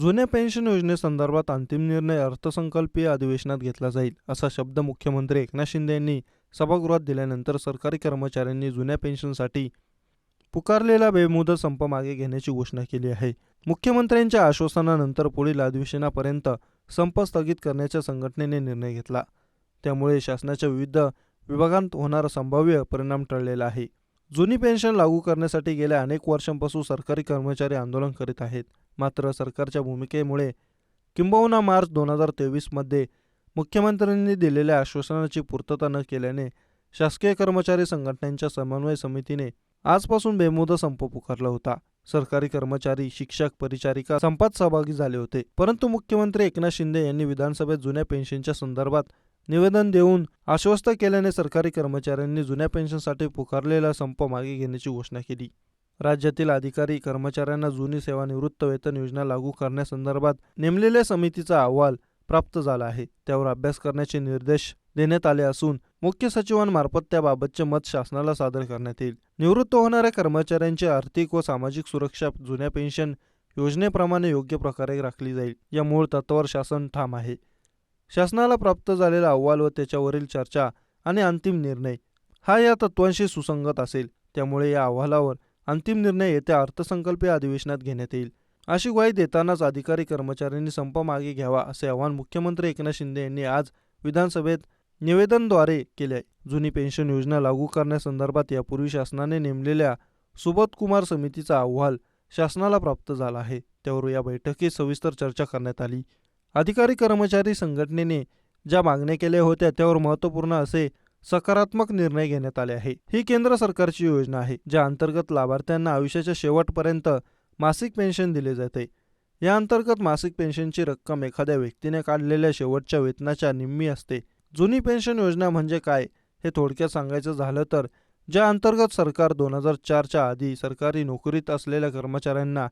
जुन्या पेन्शन योजनेसंदर्भात अंतिम निर्णय अर्थसंकल्पीय अधिवेशनात घेतला जाईल असा शब्द मुख्यमंत्री एकनाथ शिंदे यांनी सभागृहात दिल्यानंतर सरकारी कर्मचाऱ्यांनी जुन्या पेन्शनसाठी पुकारलेला बेमुदत संप मागे घेण्याची घोषणा केली आहे. मुख्यमंत्र्यांच्या आश्वासनानंतर पुढील अधिवेशनापर्यंत संप स्थगित करण्याच्या संघटनेने निर्णय घेतला. त्यामुळे शासनाच्या विविध विभागांत होणारा संभाव्य परिणाम टळलेला आहे. जुनी पेन्शन लागू करण्यासाठी गेल्या अनेक वर्षांपासून सरकारी कर्मचारी आंदोलन करीत आहेत. मात्र सरकारच्या भूमिकेमुळे किंबहुना मार्च दोन हजार तेवीसमध्ये मुख्यमंत्र्यांनी दिलेल्या आश्वासनाची पूर्तता न केल्याने शासकीय कर्मचारी संघटनांच्या समन्वय समितीने आजपासून बेमुदत संप पुकारला होता. सरकारी कर्मचारी शिक्षक परिचारिका संपात सहभागी झाले होते. परंतु मुख्यमंत्री एकनाथ शिंदे यांनी विधानसभेत जुन्या पेन्शनच्या संदर्भात निवेदन देऊन आश्वस्त केल्याने सरकारी कर्मचाऱ्यांनी जुन्या पेन्शनसाठी पुकारलेला संप मागे घेण्याची घोषणा केली. राज्यातील अधिकारी कर्मचाऱ्यांना जुनी सेवानिवृत्त वेतन योजना लागू करण्यासंदर्भात नेमलेल्या समितीचा अहवाल प्राप्त झाला आहे. त्यावर अभ्यास करण्याचे निर्देश देण्यात आले असून मुख्य सचिवांमार्फत त्याबाबतचे मत शासनाला सादर करण्यात येईल. निवृत्त होणाऱ्या कर्मचाऱ्यांची आर्थिक व सामाजिक सुरक्षा जुन्या पेन्शन योजनेप्रमाणे योग्य प्रकारे राखली जाईल या मूळ तत्वावर शासन ठाम आहे. शासनाला प्राप्त झालेला अहवाल व त्याच्यावरील चर्चा आणि अंतिम निर्णय हा या तत्वांशी सुसंगत असेल. त्यामुळे या अहवालावर अंतिम निर्णय येत्या अर्थसंकल्पीय अधिवेशनात घेण्यात येईल. अशी ग्वाही देतानाच अधिकारी कर्मचाऱ्यांनी संप मागे घ्यावा असे आवाहन मुख्यमंत्री एकनाथ शिंदे यांनी आज विधानसभेत निवेदनद्वारे केले आहे. जुनी पेन्शन योजना लागू करण्यासंदर्भात यापूर्वी शासनाने नेमलेल्या सुबोध कुमार समितीचा अहवाल शासनाला प्राप्त झाला आहे. त्यावर या बैठकीत सविस्तर चर्चा करण्यात आली. अधिकारी कर्मचारी संघटनेने ज्या मागण्या केल्या होत्या त्यावर महत्त्वपूर्ण असे सकारात्मक निर्णय घेण्यात आले आहे. ही केंद्र सरकारची योजना आहे ज्या अंतर्गत लाभार्थ्यांना आयुष्याच्या शेवटपर्यंत मासिक पेन्शन दिले जाते. या अंतर्गत मासिक पेन्शनची रक्कम एखाद्या व्यक्तीने काढलेल्या शेवटच्या वेतनाच्या निम्मी असते. जुनी पेन्शन योजना म्हणजे काय? हे थोडक्यात सांगायचं झालं तर ज्या अंतर्गत सरकार दोन हजार चारच्या आधी सरकारी नोकरीत असलेल्या कर्मचाऱ्यांना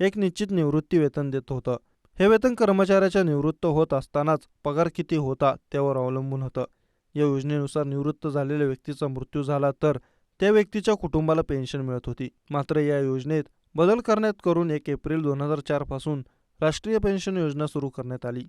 एक निश्चित निवृत्ती वेतन देत होतं. हे वेतन कर्मचाऱ्याच्या निवृत्त होत असतानाच पगार किती होता त्यावर अवलंबून होतं. या योजनेनुसार निवृत्त झालेल्या व्यक्तीचा मृत्यू झाला तर त्या व्यक्तीच्या कुटुंबाला पेन्शन मिळत होती. मात्र या योजनेत बदल करण्यात करून एक एप्रिल दोन हजार चारपासून राष्ट्रीय पेन्शन योजना सुरू करण्यात आली.